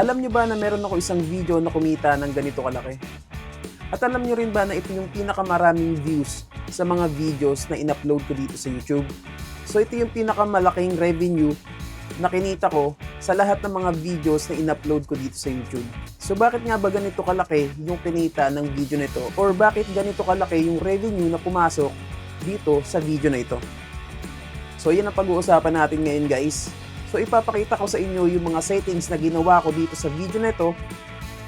Alam nyo ba na meron ako isang video na kumita ng ganito kalaki? At alam nyo rin ba na ito yung pinakamaraming views sa mga videos na in-upload ko dito sa YouTube? So ito yung pinakamalaking revenue na kinita ko sa lahat ng mga videos na in-upload ko dito sa YouTube. So bakit nga ba ganito kalaki yung kinita ng video na ito? Or bakit ganito kalaki yung revenue na pumasok dito sa video na ito? So yan ang pag-uusapan natin ngayon guys. So ipapakita ko sa inyo yung mga settings na ginawa ko dito sa video na ito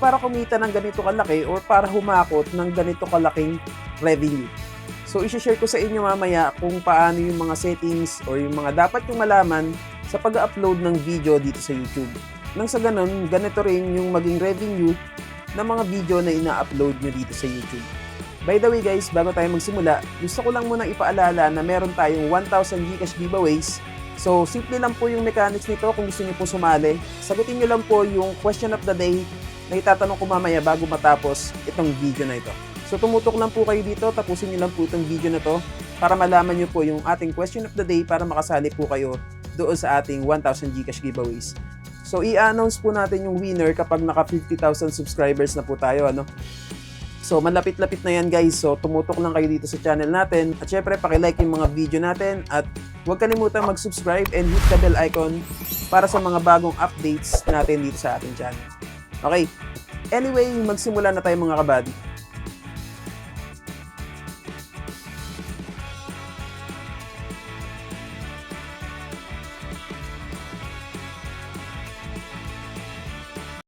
para kumita ng ganito kalaki or para humakot ng ganito kalaking revenue. So isi-share ko sa inyo mamaya kung paano yung mga settings or yung mga dapat yung malaman sa pag-upload ng video dito sa YouTube. Nang sa ganun, ganito rin yung maging revenue ng mga video na ina-upload nyo dito sa YouTube. By the way guys, bago tayo magsimula, gusto ko lang munang ipaalala na meron tayong 1,000 Gcash giveaways. So, simple lang po yung mechanics nito kung gusto niyo po sumali. Sagutin niyo lang po yung question of the day na itatanong ko mamaya bago matapos itong video na ito. So, tumutok lang po kayo dito, tapusin niyo lang po itong video na to para malaman niyo po yung ating question of the day para makasali po kayo doon sa ating 1,000 Gcash giveaways. So, i-announce po natin yung winner kapag naka 50,000 subscribers na po tayo, ano? So, malapit-lapit na yan guys. So, tumutok lang kayo dito sa channel natin. At syempre, pakilike yung mga video natin. At huwag kalimutan mag-subscribe and hit the bell icon para sa mga bagong updates natin dito sa ating channel. Okay. Anyway, magsimula na tayo mga kabady.